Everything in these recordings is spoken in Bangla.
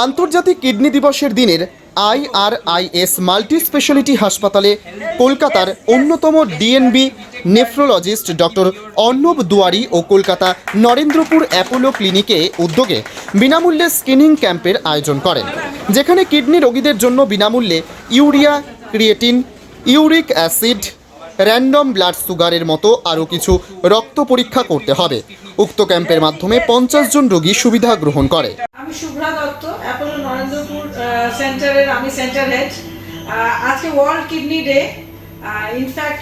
আন্তর্জাতিক কিডনি দিবসের দিনের আইআরআইএস মাল্টি স্পেশালিটি হাসপাতালে কলকাতার অন্যতম DNB nephrologist doctor Arnab Duari ও কলকাতা নরেন্দ্রপুর অ্যাপোলো ক্লিনিকে উদ্যোগে বিনামূল্যে স্ক্রিনিং ক্যাম্পের আয়োজন করেন, যেখানে কিডনি রোগীদের জন্য বিনামূল্যে urea, creatine, uric acid, random blood সুগারের মতো আরও কিছু রক্ত পরীক্ষা করতে হবে। উক্ত ক্যাম্পের মাধ্যমে পঞ্চাশ জন রোগী সুবিধা গ্রহণ করে। আমি শুভ্রা দত্ত, অ্যাপোলো নরেন্দ্রপুর সেন্টারের, আমি সেন্টার হেড। আজকে world kidney day. In fact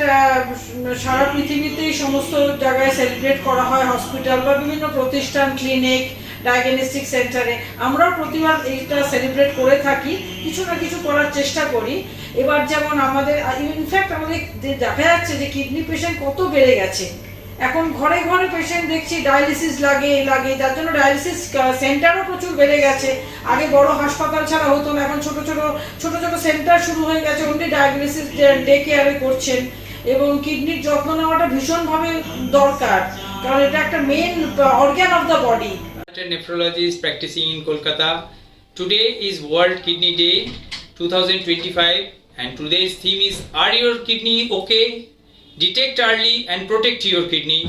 সারা পৃথিবীতেই সমস্ত জায়গায় সেলিব্রেট করা হয় হসপিটাল বা বিভিন্ন প্রতিষ্ঠান, ক্লিনিক, ডায়াগনস্টিক সেন্টারে। আমরাও প্রতিবার এইটা সেলিব্রেট করে থাকি, কিছু না কিছু করার চেষ্টা করি। এবার যেমন আমাদের ইনফ্যাক্ট আমাদের দেখা যাচ্ছে যে কিডনি পেশেন্ট কত বেড়ে গেছে। এখন ঘরে ঘরে পেশেন্ট দেখছি ডায়ালিসিস লাগে লাগে যার জন্য ডায়ালিসিস সেন্টারও প্রচুর বেড়ে গেছে আগে বড় হাসপাতাল ছাড়া হতো না, এখন ছোট ছোট ছোট ছোট সেন্টার শুরু হয়ে গেছে অনলি ডায়ালিসিস ডে কেয়ারে করছেন এবং কিডনির যত্ন নেওয়াটা ভীষণভাবে দরকার, কারণ এটা একটা main organ of the body nephrologist practicing in Kolkata. Today is World Kidney Day 2025 and today's theme is, Are your kidney okay? Detect early and protect your kidney.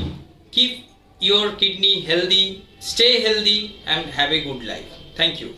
Keep your kidney healthy, stay healthy and have a good life. Thank you.